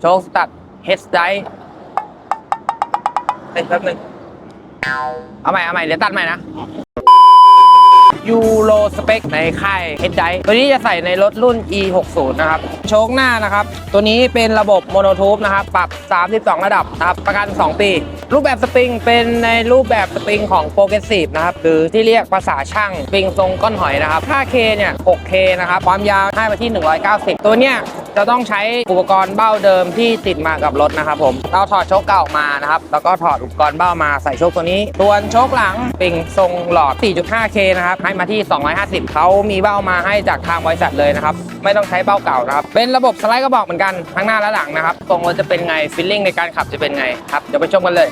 โชคสตัดเฮดไดเฮ้ยแป๊บนึงเอาใหม่เอาใหม่เดี๋ยวตัดใหม่นะยูโรสเปคในค่ายเฮดไดตัวนี้จะใส่ในรถรุ่น e 6 0 นะครับ โชคหน้านะครับ ตัวนี้เป็นระบบโมโนทูบนะครับ ปรับ 32 ระดับนะครับ ประกัน 2 ปี รูปแบบสปริงเป็นในรูปแบบสปริงของโปรเกรสซีฟนะครับ หรือที่เรียกภาษาช่างสปริงทรงก้อนหอยนะครับ 5K เนี่ย 6K นะครับ ความยาวให้มาที่ 190 ตัวเนี้ยจะต้องใช้อุปกรณ์เบ้าเดิมที่ติดมากับรถนะครับผมเราถอดโชคเก่ามานะครับ แล้วก็ถอดอุปกรณ์เบ้ามาใส่โชคตัวนี้ส่วนโชคหลังสปริงทรงหลอด 4.5K นะครับให้มาที่ 250เขามีเบ้ามาให้จากทางบริษัทเลยนะครับไม่ต้องใช้เบ้าเก่านะครับเป็นระบบสไลด์กระบอกเหมือนกันทั้งหน้าและหลังนะครับตรงรถจะเป็นไงฟีลลิ่งในการขับจะเป็นไงครับเดี๋ยวไปชมกันเลย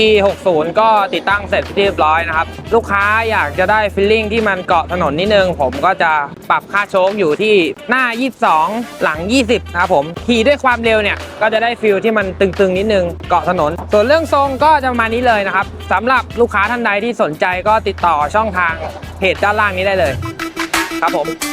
e 6 0 ก็ติดตั้งเสร็จเรียบร้อยนะครับ ลูกค้าอยากจะได้ฟิลลิ่งที่มันเกาะถนนนิดนึง ผมก็จะปรับค่าโชคอยู่ที่หน้า 22 หลัง 20 นะครับผมขี่ด้วยความเร็วเนี่ย ก็จะได้ฟิลที่มันตึงๆ นิดนึงเกาะถนน ส่วนเรื่องทรงก็จะประมาณนี้เลยนะครับสำหรับลูกค้าท่านใดที่สนใจก็ติดต่อช่องทางเพจด้านล่างนี้ได้เลย ครับผม